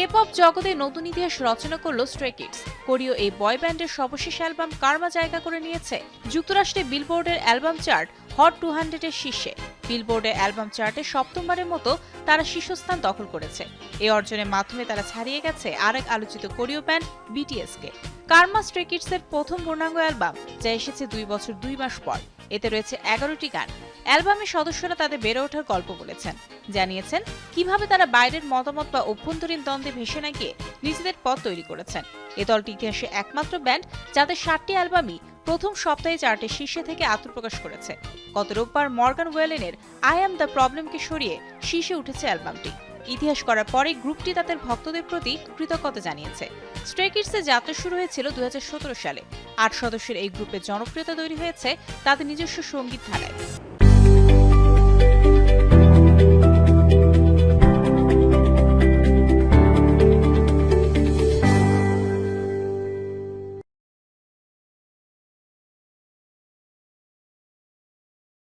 K pop জগতে নতুন ইতিহাস রচনা করল স্ট্রে কিডস কোরীয় এই বয় ব্যান্ডের সর্বশেষ অ্যালবাম কার্মা জায়গা করে নিয়েছে। যুক্তরাষ্ট্রে বিলবোর্ডের অ্যালবাম চার্ট হট টু হান্ড্রেডের শীর্ষে। বিলবোর্ডের অ্যালবাম চার্টে সপ্তমবারের মতো তারা শীর্ষস্থান দখল করেছে। এই অর্জনের মাধ্যমে তারা ছাড়িয়ে গেছে আরেক আলোচিত কোরীয় ব্যান্ড বিটিএসকে কার্মা স্ট্রে কিডসের প্রথম পূর্ণাঙ্গ অ্যালবাম যা এসেছে দুই বছর দুই মাস পর। এতে রয়েছে এগারোটি গান। অ্যালবামের সদস্যরা তাদের বেড়ে ওঠার গল্প বলেছেন। জানিয়েছেন, কীভাবে তারা বাইরের মতামত বা অভ্যন্তরীণ দ্বন্দ্বে ভেসে না গিয়ে নিজেদের পথ তৈরি করেছেন। এ দলটি ইতিহাসে একমাত্র ব্যান্ড যাদের ষাটটি অ্যালবামই প্রথম সপ্তাহে চার্টের শীর্ষে থেকে আত্মপ্রকাশ করেছে। গত রোববার মর্গান ওয়েলেনের আই অ্যাম দ্য প্রবলেমকে সরিয়ে শীর্ষে উঠেছে অ্যালবামটি। ইতিহাস করার পরে গ্রুপটি তাদের ভক্তদের প্রতি কৃতজ্ঞতা জানিয়েছে। স্ট্রে কিডসের যাত্রা শুরু হয়েছিল দু হাজার সতেরো সালে। আট সদস্যের এই গ্রুপের জনপ্রিয়তা তৈরি হয়েছে তাদের নিজস্ব সংগীত ধারায়।